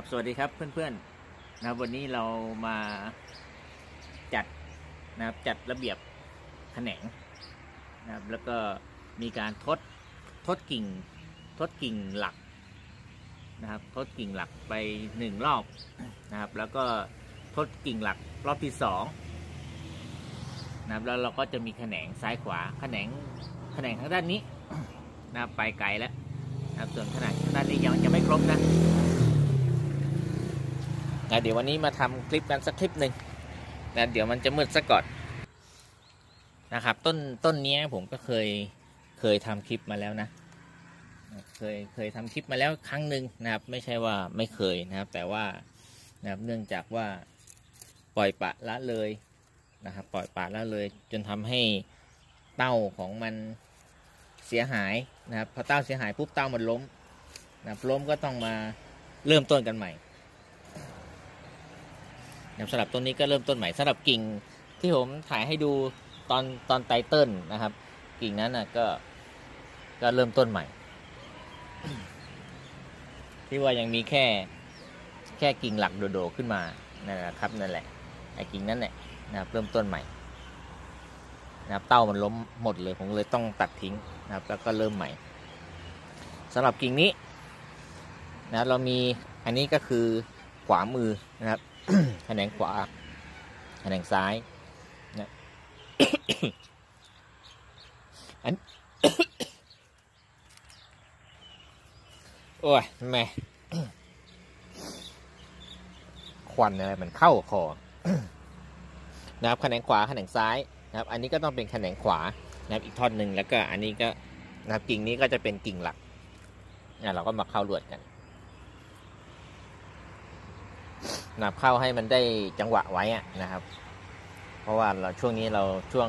ครับสวัสดีครับเพื่อนๆนะครับวันนี้เรามาจัดนะครับจัดระเบียบแขนงนะครับแล้วก็มีการทดทดกิ่งทดกิ่งหลักนะครับทดกิ่งหลักไปหนึ่งรอบนะครับแล้วก็ทดกิ่งหลักรอบที่สองนะครับแล้วเราก็จะมีแขนงซ้ายขวาแขนงแขนงทางด้านนี้นะครับไปไกลแล้วนะครับส่วนขนาดทาด้านนี้ยังยังไม่ครบนะ นะเดี๋ยววันนี้มาทำคลิปกันสักคลิปหนึ่งนะเดี๋ยวมันจะมืดซะก่อนนะครับ ต้นต้นนี้ผมก็เคยเคยทำคลิปมาแล้วนะ เคยเคยทำคลิปมาแล้วครั้งหนึ่งนะครับ ไม่ใช่ว่าไม่เคยนะครับ แต่ว่านะครับเนื่องจากว่าปล่อยปะละเลยนะครับ ปล่อยปะละเลย จนทำให้เต้าของมันเสียหายนะครับพอเต้าเสียหายปุ๊บเต้ามันล้มนะล้มก็ต้องมาเริ่มต้นกันใหม่ สำหรับต้นนี้ก็เริ่มต้นใหม่สำหรับกิ่งที่ผมถ่ายให้ดูตอนตอนไตเติลนะครับ กิ่งนั้นนะก็ก็เริ่มต้นใหม่ ที่ว่ายังมีแค่แค่กิ่งหลักโดดๆขึ้นมานั่นแหละครับนั่นแหละไอ้กิ่งนั้นแหละนะครับเริ่มต้นใหม่นะครับเต้ามันล้มหมดเลยผมเลยต้องตัดทิ้งนะครับ แล้วก็เริ่มใหม่สำหรับกิ่งนี้นะเรามีอันนี้ก็คือขวามือนะครับ แขนงขวาแขนงซ้ายนะอันโอ้ยแม่ควันอะไรมันเข้าคอนะครับแขนงขวาแขนงซ้ายนะครับ อันนี้ก็ต้องเป็นแขนงขวานะครับอีกท่อนหนึ่งแล้วก็อันนี้ก็นะครับกิ่งนี้ก็จะเป็นกิ่งหลักนะเราก็มาเข้าลวดกัน นับเข้าให้มันได้จังหวะไว้นะครับ เพราะว่าเราช่วงนี้เราช่วง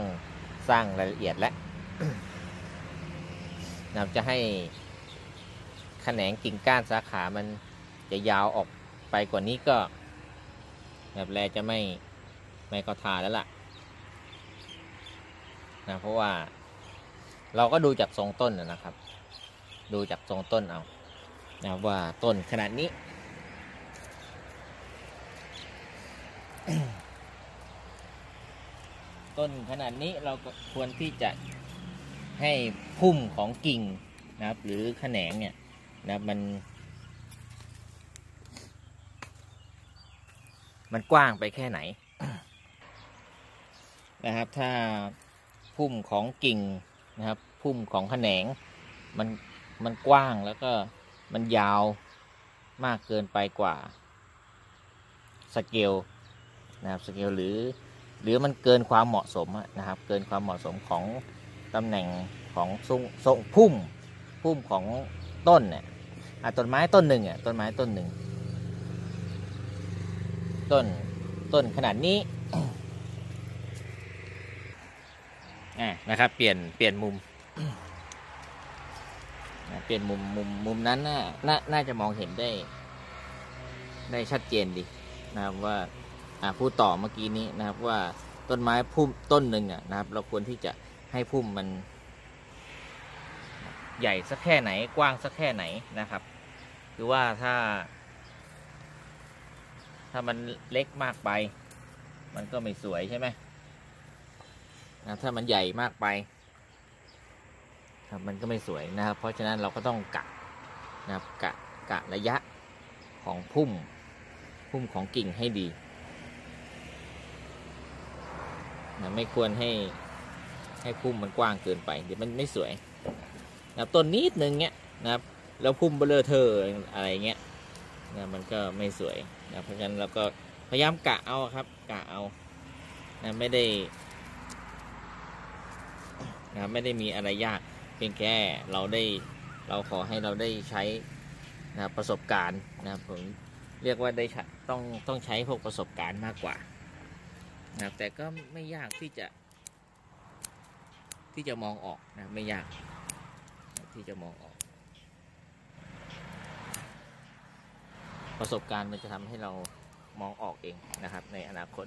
สร้างรายละเอียดแล้วนับจะให้แขนงกิ่งก้านสาขามันจะยาวออกไปกว่านี้ก็ แบบแลจะไม่ไม่ก็ทาแล้วล่ะนะเพราะว่าเราก็ดูจากทรงต้นนะครับ ดูจากทรงต้นเอานะว่าต้นขนาดนี้ ต้นขนาดนี้เราก็ควรที่จะให้พุ่มของกิ่งนะครับ หรือแขนงเนี่ยนะมัน มันกว้างไปแค่ไหนนะครับ ถ้าพุ่มของกิ่งนะครับ พุ่มของแขนงมันมันกว้างแล้วก็มันยาวมากเกินไปกว่า สเกล นะครับสเกลหรือหรือมันเกินความเหมาะสมนะครับ เกินความเหมาะสมของตำแหน่งของทรงทรงพุ่มพุ่มของต้นเนี่ยต้นไม้ต้นหนึ่งอะต้นไม้ต้นหนึ่งต้นต้นขนาดนี้ะนะครับ เปลี่ยนเปลี่ยนมุมเปลี่ยนมุมมุมมุมนั้นน่าน่าจะมองเห็นได้ ได้ชัดเจนดีนะครับว่าาพูดต่อเมื่อกี้นี้นะครับว่าต้นไม้พุ่มต้นหนึ่งนะครับ เราควรที่จะให้พุ่มมัน ใหญ่สักแค่ไหนกว้างสักแค่ไหนนะครับคือว่าถ้า ถ้ามันเล็กมากไป มันก็ไม่สวยใช่ไหมนะถ้ามันใหญ่มากไปครับมันก็ไม่สวยนะครับ เพราะฉะนั้นเราก็ต้องกะนะครับกะกะระยะของพุ่มพุ่มของกิ่งให้ดี นะไม่ควรให้ให้พุ่มมันกว้างเกินไป เดี๋ยวมันไม่สวยนะต้นนิดนึงเนี้ยนะครับแล้วพุ่มเบลอเธออะไรเงี้ยนะมันก็ไม่สวยนะเพราะฉะนั้นเราก็พยายามกะเอาครับกะเอานะไม่ได้นะไม่ได้มีอะไรยากเพียงแค่เราได้เราขอให้เราได้ใช้นะประสบการณ์นะผมเรียกว่าได้ต้องต้องใช้พวกประสบการณ์มากกว่า นะแต่ก็ไม่ยากที่จะ ที่จะมองออกนะไม่ยาก ที่จะมองออก ประสบการณ์มันจะทำให้เรามองออกเองนะครับ ในอนาคต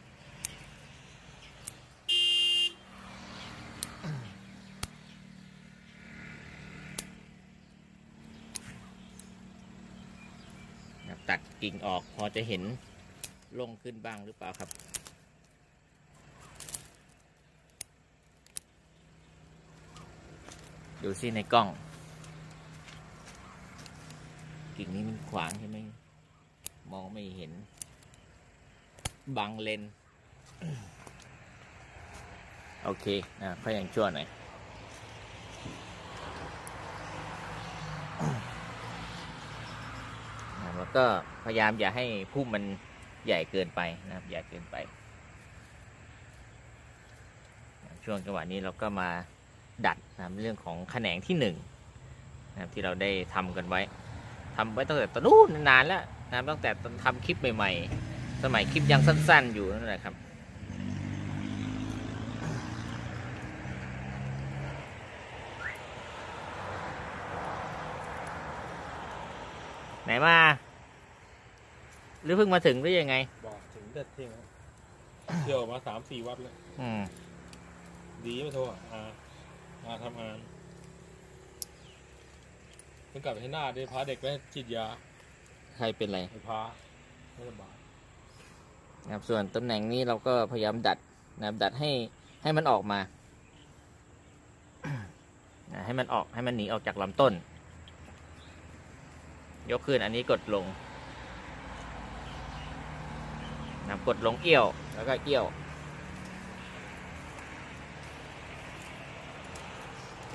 ตัดกิ่งออกพอจะเห็นลงขึ้นบ้างหรือเปล่าครับ ดูสิในกล้อง กิ่งนี้มันขวางใช่ไหมมองไม่เห็น บังเลน โอเคนะค่อยยังชั่วหน่อยนะแล้วก็พยายามอย่าให้พุ่มมันใหญ่เกินไปนะครับใหญ่เกินไปนะช่วงจังหวะนี้เราก็มา ดัดนะครับเรื่องของแขนงที่หนึ่งนะครับที่เราได้ทำกันไว้ทำไว้ตั้งแต่ตอนนู้นนานแล้วนะครับตั้งแต่ตอนทำคลิปใหม่ๆ สมัยคลิปยังสั้นๆอยู่นั่นแหละครับไหนมา หรือเพิ่งมาถึงหรือยังไง บอกถึงเด็ดเที่ยงแล้วเที่ยวมาสามสี่วัดแล้ว อืม ดีไม่โทรอะ อาอาทำงานเพิ่งกลับไปที่หน้าได้พาเด็กไปฉีดยาใครเป็นไรไปพาไม่สบายนะครับส่วนตำแหน่งนี้เราก็พยายามดัดนะครับดัดให้ให้มันออกมา นะให้มันออกให้มันหนีออกจากลำต้น ยกขึ้นอันนี้กดลงนะครับกดลงเอี้ยวแล้วก็เอี้ยว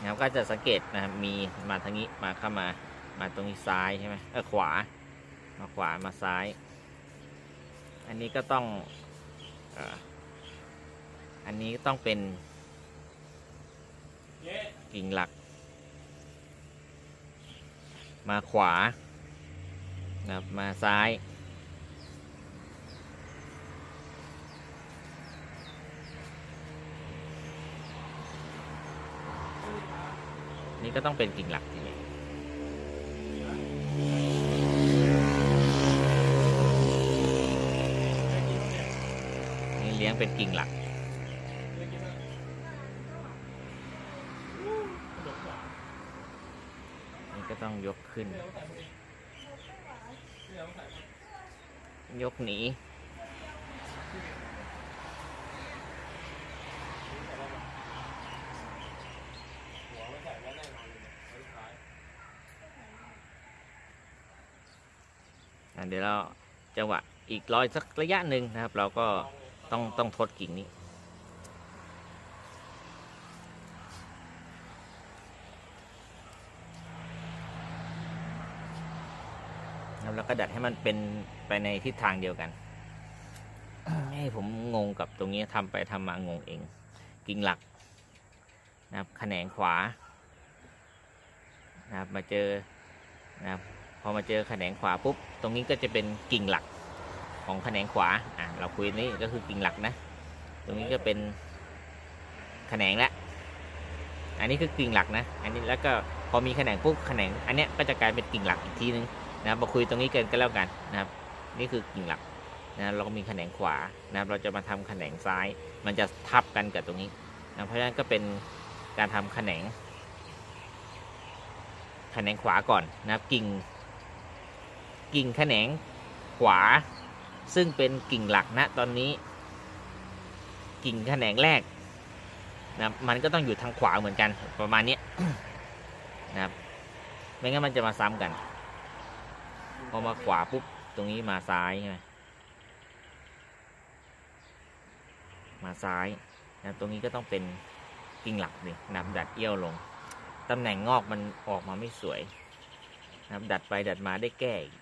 นะครับ ก็จะสังเกตนะครับมีมาทางนี้มาเข้ามามาตรงนี้ซ้ายใช่ไหมเออขวา มาขวามาซ้าย อันนี้ก็ต้องอันนี้ต้องเป็นกิ่งหลัก มาขวานะครับมาซ้าย นี่ก็ต้องเป็นกิ่งหลักทีนี้นี่เลี้ยงเป็นกิ่งหลัก นี่ก็ต้องยกขึ้น ยกหนี หัวไม่ใส่แล้วแน่นอนเลยเนี่ยไว้ท้าย อะ เดี๋ยวเราจังหวะอีกร้อยสักระยะหนึ่งนะครับ เราก็ต้องต้องทดกิ่งนี้ครับแล้วก็ดัดให้มันเป็นไปในทิศทางเดียวกันให้ผมงงกับตรงนี้ทำไปทำมางงเอง กิ่งหลักนะครับแขนงขวานะครับมาเจอนะครับ พอมาเจอแขนงขวาปุ๊บตรงนี้ก็จะเป็นกิ่งหลักของแขนงขวาอะเราคุยนี่ก็คือกิ่งหลักนะ ตรงนี้ก็เป็นแขนงละอันนี้คือกิ่งหลักนะ อันนี้แล้วก็พอมีแขนงปุ๊บแขนงอันเนี้ยก็จะกลายเป็นกิ่งหลักอีกทีนึงนะครับมาคุยตรงนี้กันก็แล้วกันนะครับ นี่คือกิ่งหลักนะเราก็มีแขนงขวานะครับเราจะมาทำแขนงซ้าย มันจะทับกันกับตรงนี้นะเพราะฉะนั้นก็เป็นการทำแขนงแขนงขวาก่อนนะครับกิ่ง กิ่งแขนงขวา ซึ่งเป็นกิ่งหลักนะตอนนี้ กิ่งแขนงแรกนะครับมันก็ต้องอยู่ทางขวาเหมือนกันประมาณนี้นะครับไม่งั้นมันจะมาซ้ำกัน พอมาขวาปุ๊บตรงนี้มาซ้ายใช่ไหมมาซ้ายนะตรงนี้ก็ต้องเป็นกิ่งหลักนี่นับดัดเอี้ยวลง ตำแหน่งงอกมันออกมาไม่สวย นะครับ ดัดไปดัดมาได้แก้อีก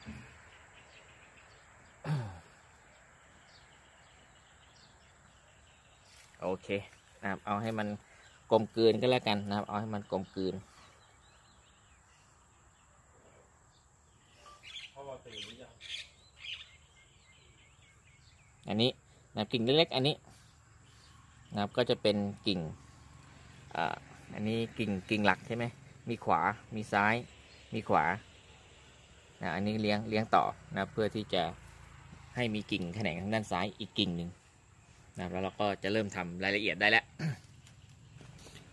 โอเคนะครับเอาให้มันกลมกลืนก็แล้วกันนะครับ เอาให้มันกลมกลืนเพราะว่าตื่นอันนี้นะกิ่งเล็กๆอันนี้นะครับก็จะเป็นกิ่งอ่าอันนี้กิ่งกิ่งหลักใช่ไหมมีขวา มีซ้าย มีขวา นะอันนี้เลี้ยงเลี้ยงต่อนะเพื่อที่จะให้มีกิ่งแขนงทางด้านซ้ายอีกกิ่งหนึ่งนะแล้วเราก็จะเริ่มทำรายละเอียดได้แล้ว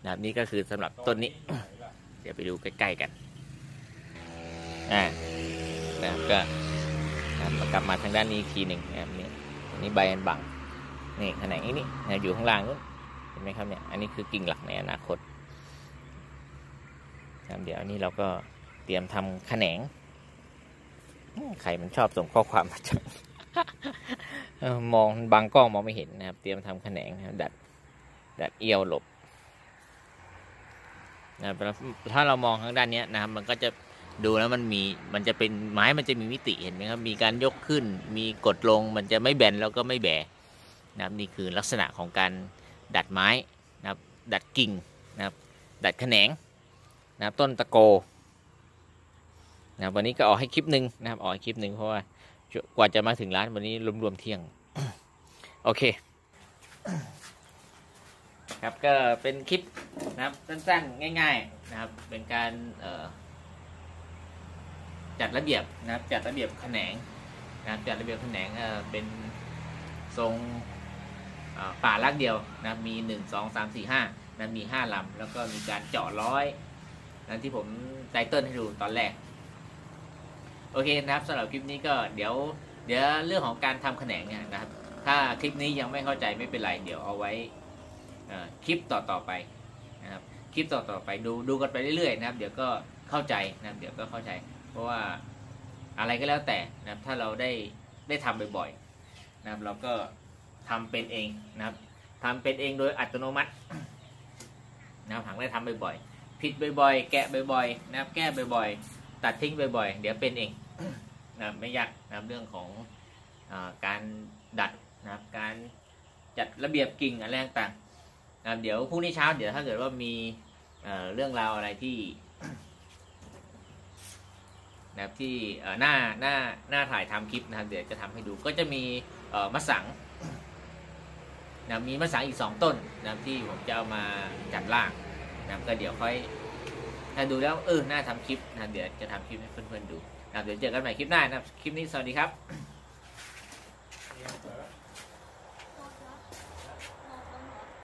นะครับนี่ก็คือสำหรับต้นนี้ เดี๋ยวไปดูใกล้ๆกันอ่านะครับก็นะกลับมาทางด้านนี้อีกทีหนึ่งนะครับนี่อันนี้ใบอันบังนี่แขนงอ้นี่นะอยู่ข้างล่างนู้นเห็นไหมครับเนี่ยอันนี้คือกิ่งหลักในอนาคตนะครับเดี๋ยวอันนี้เราก็เตรียมทำแขนง ใครมันชอบส่งข้อความมาจังมองบางกล้องมองไม่เห็นนะครับ เตรียมทำแขนงนะครับดัด ดัดเอียวหลบนะครับถ้าเรามองข้างด้านนี้นะครับ มันก็จะดูแล้วมันมีมันจะเป็นไม้มันจะมีมิติเห็นไหมครับ มีการยกขึ้น มีกดลงมันจะไม่แบนแล้วก็ไม่แบนะครับนี่คือลักษณะของการดัดไม้นะครับ ดัดกิ่งนะครับ ดัดแขนงนะครับต้นตะโก นะวันนี้ก็ออกให้คลิปหนึ่งนะครับออกให้คลิปหนึ่งเพราะว่ากว่าจะมาถึงร้านวันนี้รวมๆเที่ยง โอเค ครับก็เป็นคลิปนะครับสั้นๆง่าย ๆนะครับ เป็นการจัดระเบียบนะครับ จัดระเบียบแขนงนะครับจัดระเบียบแขนงเอ่อเป็นทรงป่าลักเดียวนะมีหนึ่งสองสามสี่ห้านะมีห้าลำแล้วก็มีการเจาะร้อยนะที่ผมไตเติ้ลให้ดูตอนแรก โอเคนะครับสำหรับคลิปนี้ก็เดี๋ยวเดี๋ยวเรื่องของการทำแขนงเนี่ยนะครับ ถ้าคลิปนี้ยังไม่เข้าใจไม่เป็นไร เดี๋ยวเอาไว้คลิปต่อต่อๆไปนะครับคลิปต่อต่อๆไปดูดูกันไปเรื่อยๆนะครับ เดี๋ยวก็เข้าใจนะครับเดี๋ยวก็เข้าใจ เพราะว่าอะไรก็แล้วแต่นะครับ ถ้าเราได้ได้ทำบ่อยๆนะครับ เราก็ทำเป็นเองนะครับทำเป็นเองโดยอัตโนมัตินะครับหากได้ทำบ่อยๆผิดบ่อยๆ แกะบ่อยๆนะครับ แก้บ่อยๆ ตัดทิ้งบ่อยๆ เดี๋ยวเป็นเอง นะไม่ยากนะเรื่องของอาการดัดนะครับการจัดระเบียบกิ่งอะไรต่างๆนะเดี๋ยวพรุ่งนี้เช้าเดี๋ยวถ้าเกิดว่ามีเอ่อเรื่องราวอะไรที่นะครับที่เอ่อหน้าหน้าหน้าถ่ายทำคลิปนะครับเดี๋ยวจะทำให้ดูก็จะมีมะสังนะมีมะสังอีกสองต้นนะที่ผมจะเอามาจัดล่างนะก็เดี๋ยวค่อยถ้าดูแล้วเออน่าทำคลิปนะเดี๋ยวจะทำคลิปให้เพื่อนๆดู ครับเดี๋ยวเจอกันใหม่คลิปหน้านะครับ คลิปนี้สวัสดีครับ